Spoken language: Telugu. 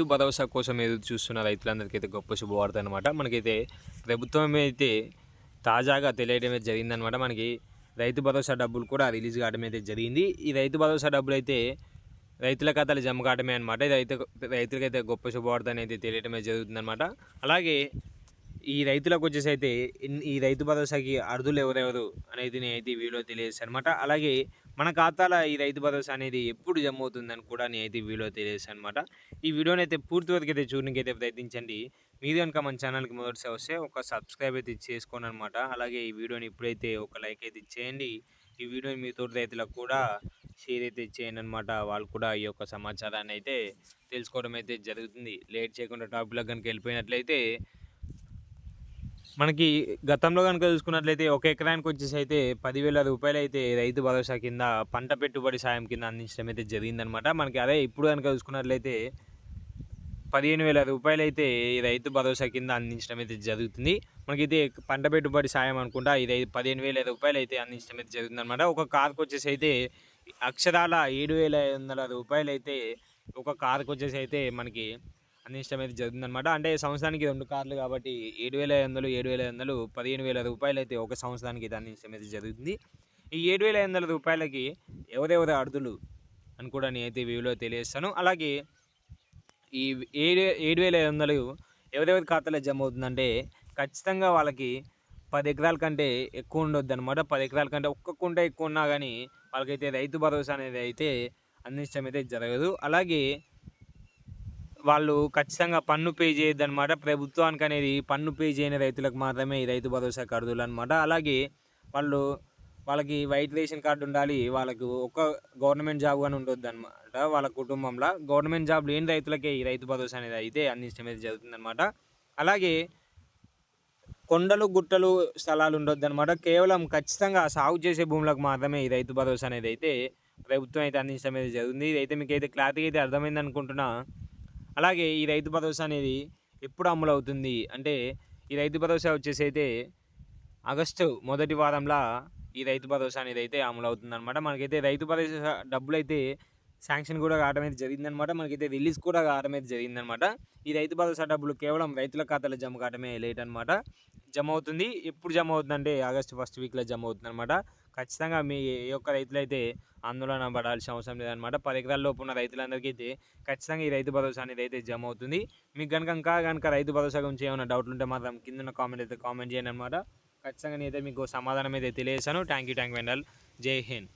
రైతు భరోసా కోసం ఎదురు చూస్తున్న రైతులందరికీ అయితే గొప్ప శుభవార్త అనమాట మనకైతే ప్రభుత్వం అయితే తాజాగా తెలియడం అయితే జరిగిందనమాట మనకి రైతు భరోసా డబ్బులు కూడా రిలీజ్ కావడం అయితే జరిగింది. ఈ రైతు భరోసా డబ్బులు అయితే రైతుల ఖాతాలు జమ కావడమే అనమాట రైతు రైతులకైతే గొప్ప శుభవార్త అనేది తెలియడమే జరుగుతుందనమాట అలాగే ఈ రైతులకు వచ్చేసి అయితే ఈ రైతు భరోసాకి అర్హులు ఎవరెవరు అనేది నేను అయితే వీడియో తెలియజేస్తాను అనమాట అలాగే మన ఖాతాలో ఈ రైతు భరోసా అనేది ఎప్పుడు జమ అవుతుందని కూడా నేను అయితే ఈ వీడియో తెలియజేసాను అనమాట ఈ వీడియోని అయితే పూర్తి వరకు అయితే చూడడానికి అయితే ప్రయత్నించండి. మీరు కనుక మన ఛానల్కి మొదటిసారి వస్తే ఒక సబ్స్క్రైబ్ అయితే చేసుకోండి అనమాట అలాగే ఈ వీడియోని ఇప్పుడైతే ఒక లైక్ అయితే ఇచ్చేయండి ఈ వీడియోని మీ తోటి రైతులకు కూడా షేర్ అయితే చేయండి అనమాట వాళ్ళు కూడా ఈ యొక్క సమాచారాన్ని అయితే తెలుసుకోవడం అయితే జరుగుతుంది. లేట్ చేయకుండా టాపిక్లో కనుక వెళ్ళిపోయినట్లయితే మనకి గతంలో కనుక చూసుకున్నట్లయితే ఒక ఎకరానికి వచ్చేసి అయితే పదివేల రూపాయలు అయితే రైతు భరోసా కింద పంట పెట్టుబడి సాయం కింద అందించడం అయితే జరిగిందనమాట మనకి అదే ఇప్పుడు కనుక చూసుకున్నట్లయితే పదిహేను వేల రూపాయలు అయితే ఈ రైతు భరోసా కింద అందించడం అయితే జరుగుతుంది. మనకైతే పంట పెట్టుబడి సాయం అనుకుంటా ఇది పదిహేను వేల రూపాయలు అయితే అందించడం అయితే జరుగుతుంది అనమాట ఒక కార్కి వచ్చేసి అయితే అక్షరాల ఏడు వేల ఐదు వందల రూపాయలు అయితే ఒక కార్కి వచ్చేసి అయితే మనకి అందించడం అయితే జరుగుతుందనమాట అంటే సంవత్సరానికి రెండు కార్లు కాబట్టి ఏడు వేల ఐదు వందలు ఏడు వేల ఐదు వందలు పదిహేను వేల రూపాయలు అయితే ఒక సంవత్సరానికి అయితే అందించడం అయితే జరుగుతుంది. ఈ ఏడు వేల ఐదు వందల రూపాయలకి ఎవరెవరు అర్థులు అని కూడా అయితే వీడియోలో తెలియజేస్తాను. అలాగే ఈ ఏడు ఏడు వేల ఐదు వందలు ఎవరెవరి ఖాతాలో జమ అవుతుందంటే ఖచ్చితంగా వాళ్ళకి పది ఎకరాల కంటే ఎక్కువ ఉండొద్దు అనమాట పది ఎకరాల కంటే ఒక్క కుంట ఎక్కువ ఉన్నా కానీ వాళ్ళకైతే రైతు భరోసా అనేది అయితే అందించడం అయితే జరగదు. అలాగే వాళ్ళు ఖచ్చితంగా పన్ను పే చేయొద్దు అనమాట ప్రభుత్వానికి అనేది పన్ను పే చేయని రైతులకు మాత్రమే ఈ రైతు భరోసా కర్దులు అనమాట అలాగే వాళ్ళు వాళ్ళకి వైట్ రేషన్ కార్డు ఉండాలి. వాళ్ళకు ఒక గవర్నమెంట్ జాబ్ అని ఉండొద్దు అనమాట వాళ్ళ కుటుంబంలో. గవర్నమెంట్ జాబ్ లేని రైతులకే ఈ రైతు భరోసా అనేది అయితే అందించడం అయితే జరుగుతుంది అనమాట అలాగే కొండలు గుట్టలు స్థలాలు ఉండొద్దు అనమాట కేవలం ఖచ్చితంగా సాగు చేసే భూములకు మాత్రమే ఈ రైతు భరోసా అనేది అయితే ప్రభుత్వం అయితే అందించడం అయితే జరుగుతుంది. ఇదైతే మీకు అయితే క్లారిటీ అయితే అర్థమైంది అనుకుంటున్నా అలాగే ఈ రైతు భరోసా అనేది ఎప్పుడు అమలు అవుతుంది అంటే ఈ రైతు భరోసా వచ్చేసి అయితే ఆగస్టు మొదటి వారంలో ఈ రైతు భరోసా అనేది అయితే అమలు అవుతుంది అనమాట మనకైతే రైతు భరోసా డబ్బులు అయితే శాంక్షన్ కూడా కావడం అయితే జరిగిందనమాట మనకైతే రిలీజ్ కూడా కావడం అయితే జరిగిందనమాట ఈ రైతు భరోసా డబ్బులు కేవలం రైతుల ఖాతాలో జమ కావడమే లేట్ అనమాట జమ అవుతుంది. ఎప్పుడు జమ అవుతుందంటే ఆగస్టు ఫస్ట్ వీక్లో జమ అవుతుంది అనమాట ఖచ్చితంగా మీ ఏ యొక్క రైతులైతే ఆందోళన పడాల్సిన అవసరం లేదనమాట పది ఎకరాల లోపు ఉన్న రైతులందరికీ అయితే ఖచ్చితంగా ఈ రైతు భరోసా అనేది అయితే జమ అవుతుంది. మీకు కనుక ఇంకా కనుక రైతు భరోసా గురించి ఏమైనా డౌట్లు ఉంటే మాత్రం కింద కామెంట్ అయితే కామెంట్ చేయండి అనమాట ఖచ్చితంగా నేనైతే మీకు సమాధానం అయితే తెలియజేశాను. థ్యాంక్ యూ థ్యాంక్ యూ జై హింద్.